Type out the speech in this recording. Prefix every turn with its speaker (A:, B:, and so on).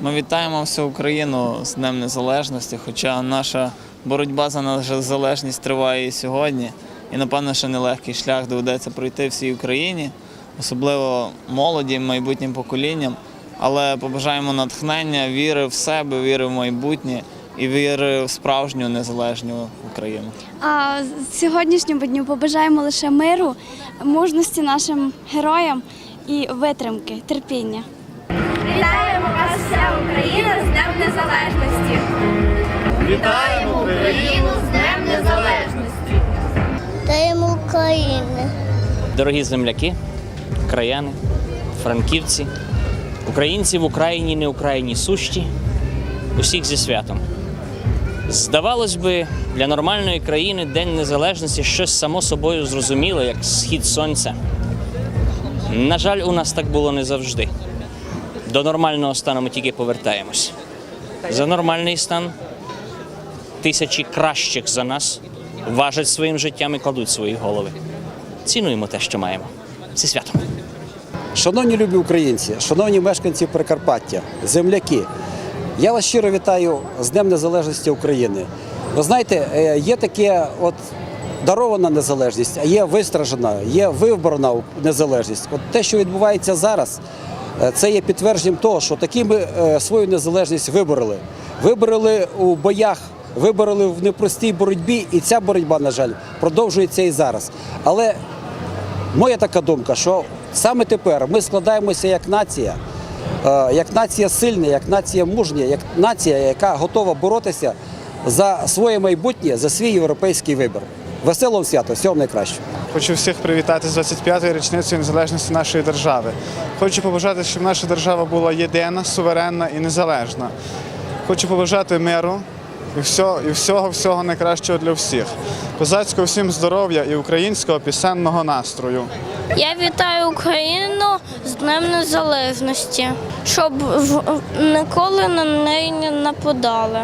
A: Ми вітаємо всю Україну з Днем Незалежності, хоча наша боротьба за незалежність триває і сьогодні. І напевно, що нелегкий шлях доведеться пройти всій Україні, особливо молоді, майбутнім поколінням. Але побажаємо натхнення, віри в себе, віри в майбутнє і віри в справжню незалежну Україну.
B: А сьогоднішньому дню побажаємо лише миру, мужності нашим героям і витримки, терпіння.
C: Вітаємо вас вся Україна з Днем Незалежності! Вітаємо Україну з Днем Незалежності!
D: Даємо України.
E: Дорогі земляки, краяни, франківці, українці в Україні, не Україні сущі, усіх зі святом. Здавалось би, для нормальної країни День Незалежності щось само собою зрозуміле, як схід сонця. На жаль, у нас так було не завжди. До нормального стану ми тільки повертаємось. За нормальний стан тисячі кращих за нас важать своїм життям і кладуть свої голови. Цінуємо те, що маємо. Зі святом.
F: Шановні любі українці, шановні мешканці Прикарпаття, земляки, я вас щиро вітаю з Днем Незалежності України. Ви знаєте, е, є таке от дарована незалежність, а є вистражена, є виборна незалежність. От те, що відбувається зараз, це є підтвердженням того, що таки ми е, свою незалежність вибороли. Вибороли у боях, вибороли в непростій боротьбі, і ця боротьба, на жаль, продовжується і зараз. Але Моя така думка, що саме тепер ми складаємося як нація, е, як нація сильна, як нація мужня, як нація, яка готова боротися за своє майбутнє, за свій європейський вибір. Веселого свята, всього найкращого.
G: Хочу всіх привітати з 25-ї річницею незалежності нашої держави. Хочу побажати, щоб наша держава була єдина, суверенна і незалежна. Хочу побажати миру і всього, і всього, всього найкращого для всіх. Козацького всім здоров'я і українського пісенного настрою.
H: Я вітаю Україну з Днем Незалежності, щоб ніколи на неї не нападали.